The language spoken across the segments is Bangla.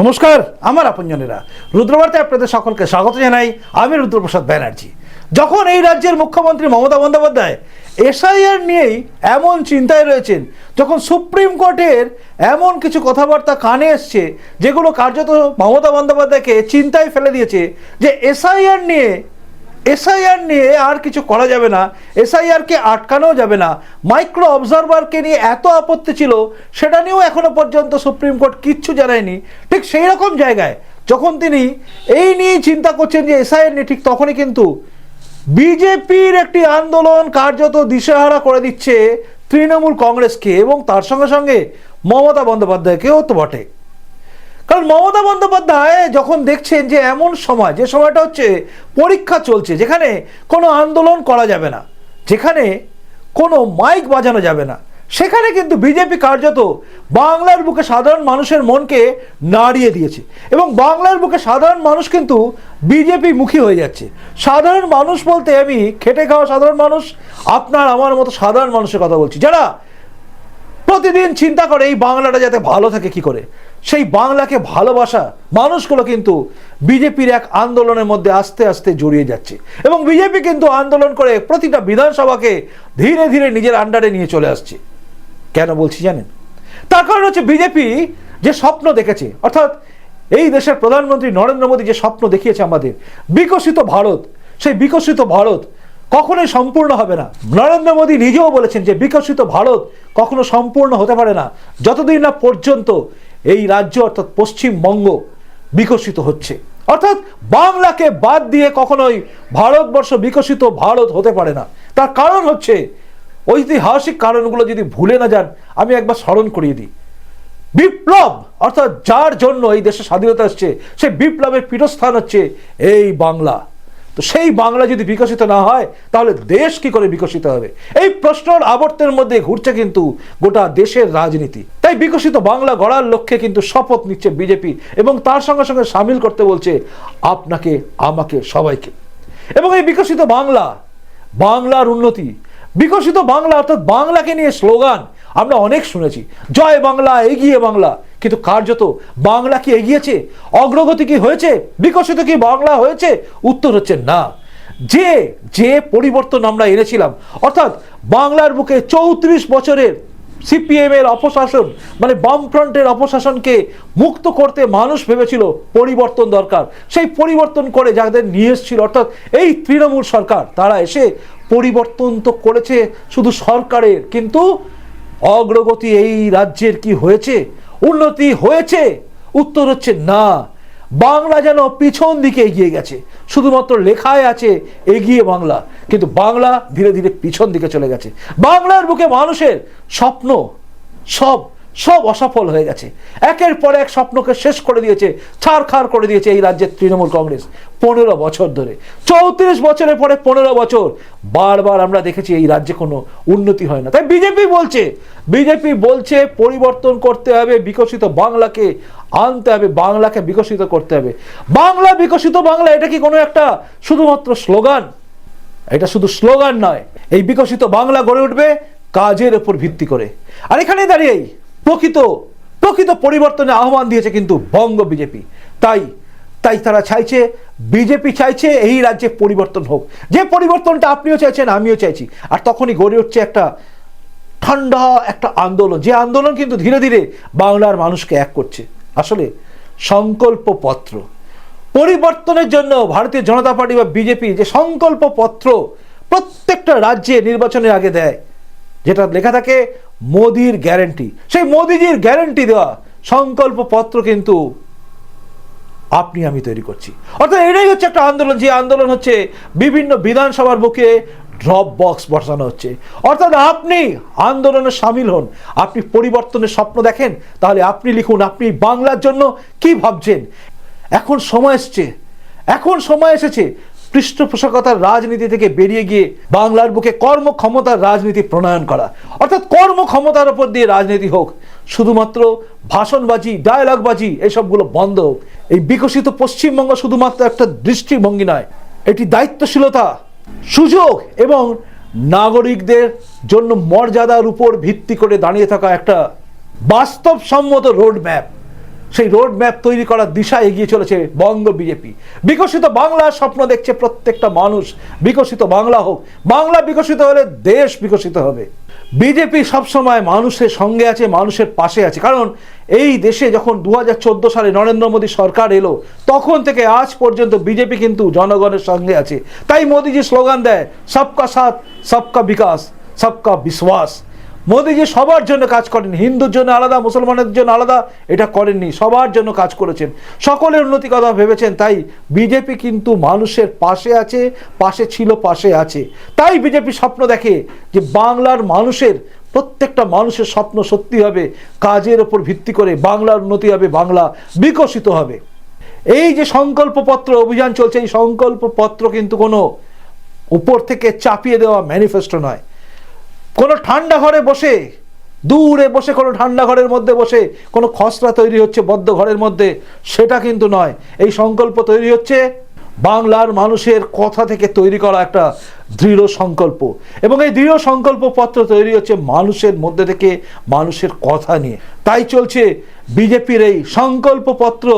নমস্কার, আমার আপনজনেরা। রুদ্রবার্তায় আপনাদের সকলকে স্বাগত জানাই আমি রুদ্রপ্রসাদ ব্যানার্জি। যখন এই রাজ্যের মুখ্যমন্ত্রী মমতা বন্দ্যোপাধ্যায় এসআইআর নিয়েই এমন চিন্তায় রয়েছেন, যখন সুপ্রিম কোর্টের এমন কিছু কথাবার্তা কানে এসছে, যেগুলো কার্যত মমতা বন্দ্যোপাধ্যায়কে চিন্তায় ফেলে দিয়েছে, যে এসআইআর নিয়ে এসআইআর নিয়ে আর কিছু করা যাবে না এসআইআরকে আটকানো যাবে না। মাইক্রো অবজারভারকে নিয়ে এত আপত্তি ছিল, সেটা নিয়েও এখনও পর্যন্ত সুপ্রিম কোর্ট কিচ্ছু জানায়নি। ঠিক সেই রকম জায়গায় যখন তিনি এই নিয়ে চিন্তা করছেন যে এসআইআর নিয়ে ঠিক তখনই কিন্তু বিজেপির একটি আন্দোলন কার্যত দিশেহারা করে দিচ্ছে তৃণমূল কংগ্রেসকে এবং তার সঙ্গে সঙ্গে মমতা বন্দ্যোপাধ্যায়কেও তো বটে। কারণ মমতা বন্দ্যোপাধ্যায় যখন দেখছেন যে এমন সময়, যে সময়টা হচ্ছে পরীক্ষা চলছে, যেখানে কোনো আন্দোলন করা যাবে না, যেখানে কোনো মাইক বাজানো যাবে না, সেখানে কিন্তু বিজেপি কার্যত বাংলার বুকে সাধারণ মানুষের মনকে নাড়িয়ে দিয়েছে। এবং বাংলার বুকে সাধারণ মানুষ কিন্তু বিজেপি মুখী হয়ে যাচ্ছে। সাধারণ মানুষ বলতে আমি খেটে খাওয়া সাধারণ মানুষ, আপনার, আমার মতো সাধারণ মানুষের কথা বলছি। যারা প্রতিদিন চিন্তা করে এই বাংলাটা যাতে ভালো থাকে কি করে? সেই বাংলাকে ভালোবাসা মানুষগুলো কিন্তু বিজেপির এক আন্দোলনের মধ্যে আস্তে আস্তে জড়িয়ে যাচ্ছে। এবং বিজেপি কিন্তু আন্দোলন করে প্রতিটা বিধানসভাকে ধীরে ধীরে নিজের আন্ডারে নিয়ে চলে আসছে। কেন বলছি জানেন? তার কারণ হচ্ছে বিজেপি যে স্বপ্ন দেখেছে, অর্থাৎ এই দেশের প্রধানমন্ত্রী নরেন্দ্র মোদী যে স্বপ্ন দেখিয়েছে আমাদের, বিকশিত ভারত, সেই বিকশিত ভারত কখনোই সম্পূর্ণ হবে না। নরেন্দ্র মোদী নিজেও বলেছেন যে বিকশিত ভারত কখনো সম্পূর্ণ হতে পারে না। যতদিন না পর্যন্ত এই রাজ্য অর্থাৎ পশ্চিমবঙ্গ বিকশিত হচ্ছে। অর্থাৎ বাংলাকে বাদ দিয়ে কখনোই ভারতবর্ষ বিকশিত ভারত হতে পারে না। তার কারণ হচ্ছে ঐতিহাসিক কারণগুলো যদি ভুলে না যান, আমি একবার স্মরণ করিয়ে দিই। বিপ্লব, অর্থাৎ যার জন্য এই দেশে স্বাধীনতা আসছে সেই বিপ্লবের পীঠস্থান হচ্ছে এই বাংলা। তো সেই বাংলা যদি বিকশিত না হয়, তাহলে দেশ কি করে বিকশিত হবে? এই প্রশ্নর আবর্তের মধ্যে ঘুরছে কিন্তু গোটা দেশের রাজনীতি। তাই বিকশিত বাংলা গড়ার লক্ষ্যে কিন্তু শপথ নিচ্ছে বিজেপি এবং তার সঙ্গে সঙ্গে সামিল করতে বলছে আপনাকে, আমাকে, সবাইকে। এবং এই বিকশিত বাংলা, বাংলার উন্নতি, বিকশিত বাংলা অর্থাৎ বাংলাকে নিয়ে স্লোগান আমরা অনেক শুনেছি। জয় বাংলা, এগিয়ে বাংলা। কিন্তু কার্যত বাংলা কি এগিয়েছে? অগ্রগতি কি হয়েছে? বিকশিত কি বাংলা হয়েছে? উত্তর হচ্ছে না। যে যে পরিবর্তন আমরা এনেছিলাম, অর্থাৎ বাংলার বুকে চৌত্রিশ বছরের সিপিএম এর অপশাসন মানে বামফ্রন্টের অপশাসনকে মুক্ত করতে মানুষ ভেবেছিল পরিবর্তন দরকার। সেই পরিবর্তন করে যাদের নিয়ে এসেছিল, অর্থাৎ এই তৃণমূল সরকার, তারা এসে পরিবর্তন তো করেছে শুধু সরকারের, কিন্তু অগ্রগতি এই রাজ্যের কি হয়েছে? উন্নতি হয়েছে। উত্তর হচ্ছে না। বাংলা যেন পিছন দিকে এগিয়ে গেছে। শুধুমাত্র লেখায় আছে, এগিয়ে বাংলা। কিন্তু বাংলা ধীরে ধীরে পিছন দিকে চলে গেছে। বাংলার বুকে মানুষের স্বপ্ন, সব সব অসফল হয়ে গেছে। একের পর এক স্বপ্নকে শেষ করে দিয়েছে, ছাড়খাড় করে দিয়েছে এই রাজ্যের তৃণমূল কংগ্রেস পনেরো বছর ধরে। চৌত্রিশ বছরের পরে পনেরো বছর বারবার আমরা দেখেছি এই রাজ্যে কোনো উন্নতি হয় না। তাই বিজেপি বলছে বিজেপি বলছে পরিবর্তন করতে হবে, বিকশিত বাংলাকে আনতে হবে, বাংলাকে বিকশিত করতে হবে। বাংলা বিকশিত বাংলা, এটা কি কোনো একটা শুধুমাত্র স্লোগান? এটা শুধু স্লোগান নয়, এই বিকশিত বাংলা গড়ে উঠবে কাজের উপর ভিত্তি করে। আর এখানে দাঁড়িয়েই প্রকৃত প্রকৃত পরিবর্তনে আহ্বান দিয়েছে কিন্তু বঙ্গ বিজেপি। তাই তাই তারা চাইছে, বিজেপি চাইছে এই রাজ্যে পরিবর্তন হোক। যে পরিবর্তনটা আপনিও চাইছেন, আমিও চাইছি। আর তখনই গড়ে উঠছে একটা ঠান্ডা একটা আন্দোলন। যে আন্দোলন কিন্তু ধীরে ধীরে বাংলার মানুষকে এক করছে। আসলে সংকল্প পত্র পরিবর্তনের জন্য ভারতীয় জনতা পার্টি বা বিজেপি যে সংকল্প পত্র প্রত্যেকটা রাজ্যে নির্বাচনের আগে দেয়, যেটা লেখা থাকে মোদির গ্যারেন্টি সেই মোদিজির গ্যারেন্টি দেওয়া সংকল্প পত্র কিন্তু আপনি আমি তৈরি করছি। অর্থাৎ এটাই হচ্ছে একটা আন্দোলন, যে আন্দোলন হচ্ছে বিভিন্ন বিধানসভার বুকে ড্রপ বক্স বসানো হচ্ছে। অর্থাৎ আপনি আন্দোলনে সামিল হন, আপনি পরিবর্তনের স্বপ্ন দেখেন, তাহলে আপনি লিখুন, আপনি বাংলার জন্য কি ভাবছেন? এখন সময় এসছে, এখন সময় এসেছে পৃষ্ঠপোষকতার রাজনীতি থেকে বেরিয়ে গিয়ে বাংলার বুকে কর্মক্ষমতার রাজনীতি প্রণয়ন করা। অর্থাৎ কর্মক্ষমতার উপর দিয়ে রাজনীতি হোক, শুধুমাত্র ভাষণবাজি ডায়লগবাজি এসবগুলো বন্ধ হোক। এই বিকশিত পশ্চিমবঙ্গ শুধুমাত্র একটা দৃষ্টিভঙ্গি নয়, এটি দায়িত্বশীলতা, সুযোগ এবং নাগরিকদের জন্য মর্যাদার উপর ভিত্তি করে দাঁড়িয়ে থাকা একটা বাস্তবসম্মত রোড ম্যাপ সেই রোড ম্যাপ তৈরি করার দিশা এগিয়ে চলেছে বঙ্গ বিজেপি। বিকশিত বাংলার স্বপ্ন দেখছে প্রত্যেকটা মানুষ। বিকশিত বাংলা হোক, বাংলা বিকশিত হলে দেশ বিকশিত হবে। বিজেপি সবসময় মানুষের সঙ্গে আছে, মানুষের পাশে আছে। কারণ এই দেশে যখন দু হাজার চোদ্দ সালে নরেন্দ্র মোদী সরকার এলো, তখন থেকে আজ পর্যন্ত বিজেপি কিন্তু জনগণের সঙ্গে আছে। তাই মোদিজি স্লোগান দেয়, সবকা সাথ, সবকা বিকাশ, সবকা বিশ্বাস। মোদিজি সবার জন্য কাজ করেন হিন্দুর জন্য আলাদা মুসলমানের জন্য আলাদা, এটা করেননি, সবার জন্য কাজ করেছেন। সকলের উন্নতি কথা ভেবেছেন, তাই বিজেপি কিন্তু মানুষের পাশে আছে, পাশে ছিল, পাশে আছে। তাই বিজেপি স্বপ্ন দেখে যে বাংলার মানুষের, প্রত্যেকটা মানুষের স্বপ্ন সত্যি হবে, কাজের ওপর ভিত্তি করে বাংলার উন্নতি হবে, বাংলা বিকশিত হবে। এই যে সংকল্পপত্র, অভিযান চলছে, এই সংকল্পপত্র কিন্তু কোনো উপর থেকে চাপিয়ে দেওয়া ম্যানিফেস্টো নয়। কোনো ঠান্ডা ঘরে বসে, দূরে বসে কোনো ঠান্ডা ঘরের মধ্যে বসে, কোনো খসড়া তৈরি হচ্ছে বদ্ধ ঘরের মধ্যে, সেটা কিন্তু নয়। এই সংকল্প তৈরি হচ্ছে বাংলার মানুষের কথা থেকে তৈরি করা একটা দৃঢ় সংকল্প। এবং এই দৃঢ় সংকল্প পত্র তৈরি হচ্ছে মানুষের মধ্যে থেকে মানুষের কথা নিয়ে। তাই চলছে বিজেপির এই সংকল্প পত্র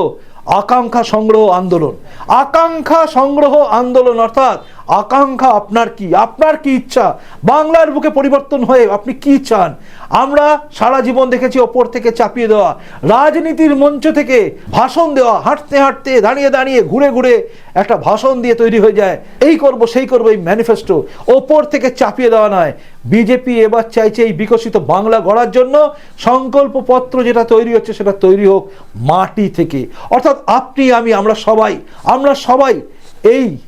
আকাঙ্ক্ষা সংগ্রহ আন্দোলন। আকাঙ্ক্ষা সংগ্রহ আন্দোলন অর্থাৎ আকাঙ্ক্ষা, আপনার কি? আপনার কি ইচ্ছা? বাংলার বুকে পরিবর্তন হয়ে আপনি কি চান? আমরা সারা জীবন দেখেছি ওপর থেকে চাপিয়ে দেওয়া, রাজনীতির মঞ্চ থেকে ভাষণ দেওয়া, হাঁটতে হাঁটতে, দাঁড়িয়ে দাঁড়িয়ে, ঘুরে ঘুরে একটা ভাষণ দিয়ে তৈরি হয়ে যায়। এই করব, সেই করব এই ম্যানিফেস্টো ওপর থেকে চাপিয়ে দেওয়া নয়। বিজেপি এবার চাইছে এই বিকশিত বাংলা গড়ার জন্য সংকল্পপত্র যেটা তৈরি হচ্ছে সেটা তৈরি হোক মাটি থেকে। অর্থাৎ আপনি, আমি, আমরা সবাই আমরা সবাই এই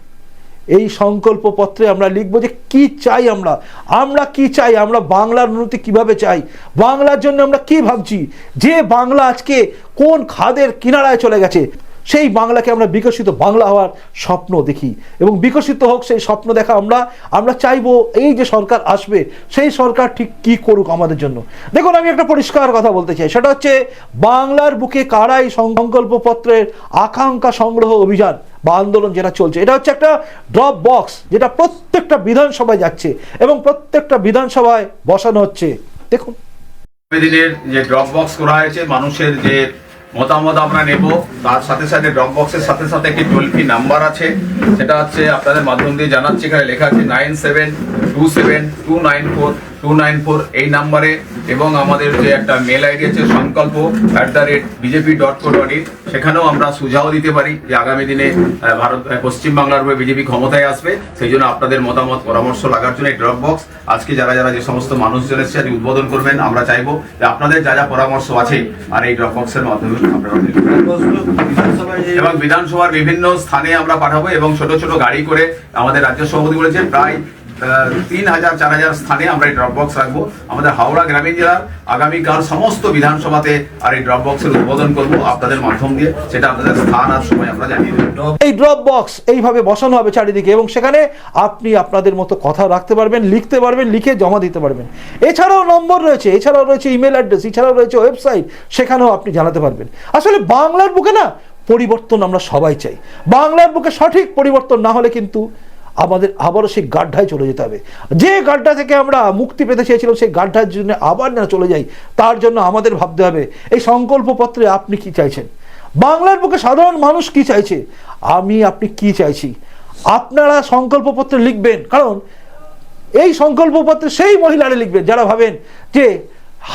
এই সংকল্পপত্রে আমরা লিখব যে কি চাই আমরা? আমরা কি চাই? আমরা বাংলার উন্নতি কীভাবে চাই? বাংলার জন্য আমরা কি ভাবছি? যে বাংলা আজকে কোন খাদের কিনারায় চলে গেছে? সেই বাংলাকে আমরা বিকশিত বাংলা হওয়ার স্বপ্ন দেখি। এবং বিকশিত হোক সেই স্বপ্ন দেখা আমরা আমরা চাইব এই যে সরকার আসবে, সেই সরকার ঠিক কি করুক আমাদের জন্য। দেখুন, আমি একটা পরিষ্কার কথা বলতে চাই। সেটা হচ্ছে, বাংলার বুকে কারাই সংকল্পপত্রের আকাঙ্ক্ষা সংগ্রহ অভিযান বা আন্দোলন যেটা চলছে, এটা হচ্ছে একটা ড্রপ বক্স যেটা প্রত্যেকটা বিধানসভায় যাচ্ছে এবং প্রত্যেকটা বিধানসভায় বসানো হচ্ছে। দেখুন। দিনের যে ড্রপ বক্স করা হয়েছে, মানুষের যে মতামত আমরা নেব। তার সাথে সাথে ড্রপ বক্সের সাথে সাথে একটি টোল ফ্রি নাম্বার আছে। সেটা হচ্ছে আপনাদের মাধ্যম দিয়ে জানাচ্ছি। এখানে লেখা আছে nine seven two seven two nine four two এই নাম্বারে এবং আমাদের যে একটা মেল আইডি আছে Sankalp at the rate BJP dot co dot in সেখানেও আমরা সুঝাও দিতে পারি যে আগামী দিনে ভারত পশ্চিমবাংলার বিজেপি ক্ষমতায় আসবে। সেই জন্য আপনাদের মতামত, পরামর্শ, লাগার জন্য এই ড্রপ বক্স আজকে যারা যারা যে সমস্ত মানুষজন এসেছে, আজকে উদ্বোধন করবেন, আমরা চাইব যে আপনাদের যা যা পরামর্শ আছে, আর এই ড্রপ বক্সের মাধ্যমে আপনারা এবং বিধানসভার বিভিন্ন স্থানে আমরা পাঠাবো এবং ছোট ছোট গাড়ি করে আমাদের রাজ্য সভাপতি বলেছেন, প্রায় তিন হাজার, চার হাজার স্থানে আমরা এই ড্রপ বক্স রাখব। আমাদের হাওড়া গ্রামীণ জেলার আগামীকাল সমস্ত বিধানসভাতে আর এই ড্রপ বক্সের উদ্বোধন করব আপনাদের মাধ্যম দিয়ে। সেটা আপনাদের স্থান আর সময় আমরা জানিয়ে দেবো। এই ড্রপ বক্স এইভাবে বসানো হবে চারিদিকে এবং সেখানে আপনি আপনাদের মতো কথা রাখতে পারবেন, লিখতে পারবেন, লিখে জমা দিতে পারবেন। এছাড়াও নম্বর রয়েছে, এছাড়াও রয়েছে ইমেল অ্যাড্রেস এছাড়াও রয়েছে ওয়েবসাইট সেখানেও আপনি জানাতে পারবেন। আসলে বাংলার বুকে না পরিবর্তন আমরা সবাই চাই। বাংলার বুকে সঠিক পরিবর্তন না হলে কিন্তু আমাদের আবারও সেই গাড্ডায় চলে যেতে হবে। যে গাড্ডা থেকে আমরা মুক্তি পেতে চেয়েছিলাম, সেই গাড্ডার জন্য আবার না চলে যাই, তার জন্য আমাদের ভাবতে হবে, এই সংকল্পপত্রে আপনি কি চাইছেন? বাংলার বুকে সাধারণ মানুষ কি চাইছে? আমি, আপনি কি চাইছি? আপনারা সংকল্পপত্রে লিখবেন, কারণ এই সংকল্পপত্রে সেই মহিলারা লিখবেন, যারা ভাবেন যে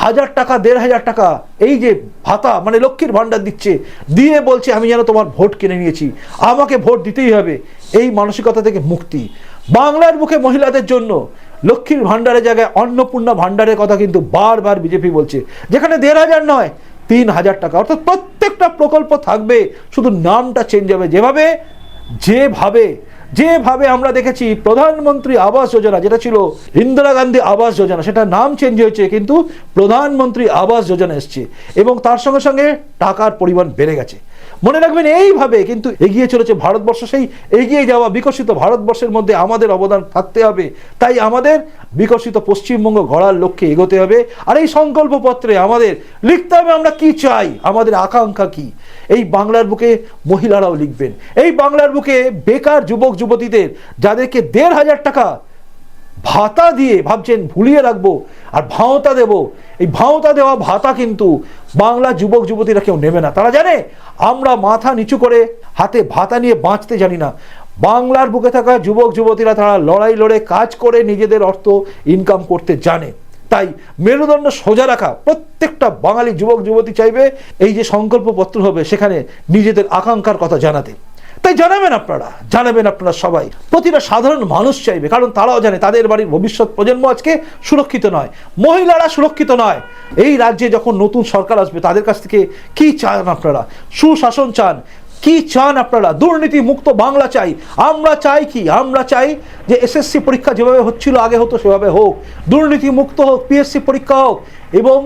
হাজার টাকা, দেড় হাজার টাকা, এই যে ভাতা মানে লক্ষ্মীর ভাণ্ডার দিচ্ছে, দিয়ে বলছে, আমি যেন তোমার ভোট কিনে নিয়েছি। আমাকে ভোট দিতেই হবে। এই মানসিকতা থেকে মুক্তি। বাংলার মুখে মহিলাদের জন্য লক্ষ্মীর ভাণ্ডারের জায়গায় অন্নপূর্ণা ভাণ্ডারের কথা কিন্তু বারবার বিজেপি বলছে, যেখানে দেড় হাজার নয়, তিন হাজার টাকা। অর্থাৎ প্রত্যেকটা প্রকল্প থাকবে, শুধু নামটা চেঞ্জ হবে। যেভাবে যেভাবে যেভাবে আমরা দেখেছি প্রধানমন্ত্রী আবাস যোজনা, যেটা ছিল ইন্দিরা গান্ধী আবাস যোজনা, সেটা নাম চেঞ্জ হয়েছে, কিন্তু প্রধানমন্ত্রী আবাস যোজনা এসছে এবং তার সঙ্গে সঙ্গে টাকার পরিমাণ বেড়ে গেছে। মনে রাখবেন এইভাবে কিন্তু এগিয়ে চলেছে ভারতবর্ষ, সেই এগিয়ে যাওয়া বিকশিত ভারতবর্ষের মধ্যে আমাদের অবদান থাকতে হবে। তাই আমাদের বিকশিত পশ্চিমবঙ্গ গড়ার লক্ষ্যে এগোতে হবে। আর এই সংকল্পপত্রে আমাদের লিখতে হবে আমরা কি চাই, আমাদের আকাঙ্ক্ষা কি? এই বাংলার বুকে মহিলারাও লিখবেন। এই বাংলার বুকে বেকার যুবক, যুবতীদের যাদেরকে দেড় হাজার টাকা ভাতা দিয়ে ভাবছেন, ভুলিয়ে রাখব আর ভাওতা দেব। এই ভাওতা দেওয়া ভাতা কিন্তু বাংলা যুবক যুবতীরা কেউ নেবে না। তারা জানে, আমরা মাথা নিচু করে হাতে ভাতা নিয়ে বাঁচতে জানি না। বাংলার বুকে থাকা যুবক যুবতীরা তারা লড়াই লড়ে কাজ করে নিজেদের অর্থ ইনকাম করতে জানে। তাই মেরুদণ্ড সোজা রাখা, প্রত্যেকটা বাঙালি যুবক যুবতী চাইবে এই যে সংকল্পপত্র হবে, সেখানে নিজেদের আকাঙ্ক্ষার কথা জানাতে। তাই জানাবেন আপনারা জানাবেন আপনারা সবাই। প্রতিটা সাধারণ মানুষ চাইবে, কারণ তারাও জানে তাদের বাড়ির ভবিষ্যৎ প্রজন্ম আজকে সুরক্ষিত নয়, মহিলারা সুরক্ষিত নয়। এই রাজ্যে যখন নতুন সরকার আসবে, তাদের কাছ থেকে কি চান আপনারা? সুশাসন চান, কি চান আপনারা? দুর্নীতি মুক্ত বাংলা চাই। আমরা চাই কি? আমরা চাই যে এসএসসি পরীক্ষা যেভাবে হচ্ছিল আগে হতো, সেভাবে হোক। দুর্নীতি মুক্ত হোক পিএসসি পরীক্ষা হোক, এবং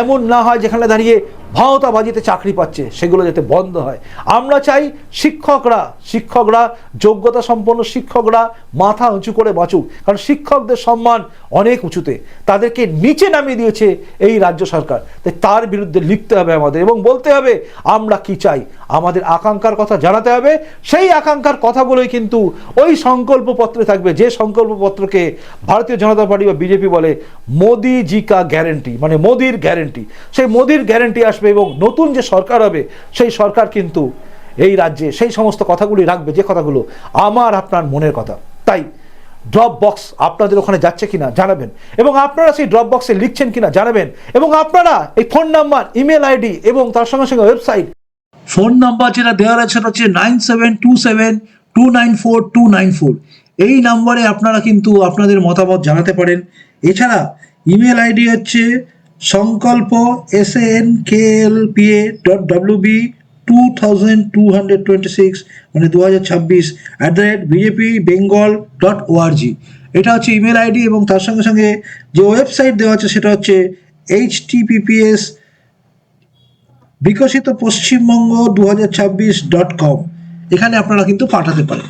এমন না হয় যেখানে দাঁড়িয়ে ভাওতাবাজিতে চাকরি পাচ্ছে, সেগুলো যাতে বন্ধ হয়। আমরা চাই শিক্ষকরা শিক্ষকরা, যোগ্যতা সম্পন্ন শিক্ষকরা মাথা উঁচু করে বাঁচুক। কারণ শিক্ষকদের সম্মান অনেক উঁচুতে। তাদেরকে নিচে নামিয়ে দিয়েছে এই রাজ্য সরকার। তাই তার বিরুদ্ধে লিখতে হবে আমাদের। এবং বলতে হবে, আমরা কি চাই? আমাদের আকাঙ্ক্ষার কথা জানাতে হবে। সেই আকাঙ্ক্ষার কথাগুলোই কিন্তু ওই সংকল্পপত্রে থাকবে। যে সংকল্পপত্রকে ভারতীয় জনতা পার্টি বা বিজেপি বলে মোদি জি কা গ্যারেন্টি মানে মোদির গ্যারেন্টি। সেই মোদির গ্যারেন্টি আসবে এবং নতুন যে সরকার হবে, সেই সরকার কিন্তু এই রাজ্যে সেই সমস্ত কথাগুলি রাখবে, যে কথাগুলো আমার, আপনার মনের কথা। তাই ড্রপ বক্স আপনাদের ওখানে যাচ্ছে কিনা জানাবেন। এবং আপনারা সেই ড্রপ বক্সে লিখছেন কিনা জানাবেন। এবং আপনারা এই ফোন নাম্বার, ইমেল আইডি এবং তার সঙ্গে সঙ্গে ওয়েবসাইট ফোন নাম্বার যেটা দেওয়া আছে সেটা হচ্ছে nine seven two seven two nine four two nine four. এই নাম্বারে আপনারা কিন্তু আপনাদের মতামত জানাতে পারেন। এছাড়া ইমেল আইডি হচ্ছে Sankalp S N K L P A dot W B two thousand two hundred twenty six মানে দু হাজার ছাব্বিশ at the rate BJP Bengal dot ORG এটা হচ্ছে ইমেল আইডি এবং তার সঙ্গে সঙ্গে যে ওয়েবসাইট দেওয়া আছে সেটা হচ্ছে এইচ টিপিপিএস বিকশিত পশ্চিমবঙ্গ দু হাজার ছাব্বিশ ডট কম এখানে আপনারা কিন্তু পাঠাতে পারেন।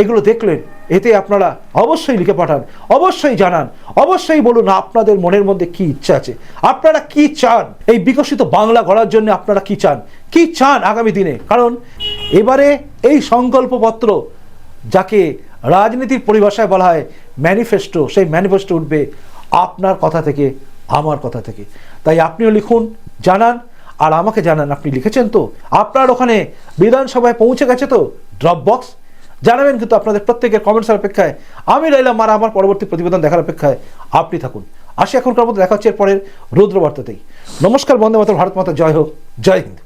এগুলো দেখলেন এতে আপনারা অবশ্যই লিখে পাঠান, অবশ্যই জানান, অবশ্যই বলুন আপনাদের মনের মধ্যে কি ইচ্ছা আছে। আপনারা কি চান? এই বিকশিত বাংলা গড়ার জন্য আপনারা কি চান? কি চান আগামী দিনে? কারণ এবারে এই সংকল্পপত্র যাকে রাজনীতির পরিভাষায় বলা হয় ম্যানিফেস্টো, সেই ম্যানিফেস্টো উঠবে আপনার কথা থেকে, আমার কথা থেকে। তাই আপনিও লিখুন, জানান, আর আমাকে জানান, আপনি লিখেছেন তো? আপনার ওখানে বিধানসভায় পৌঁছে গেছে তো? ড্রপ বক্স জানাবেন কিন্তু আপনাদের প্রত্যেকের কমেন্টসের অপেক্ষায়। আমি রইলাম আর আমার পরবর্তী প্রতিবেদন দেখার অপেক্ষায় আপনি থাকুন। আসি এখনকার মতো দেখা হচ্ছে এরপরের রুদ্রবার্তাতেই। নমস্কার, বন্দে মাতর ভারত মাতা, জয় হোক, জয় হিন্দ।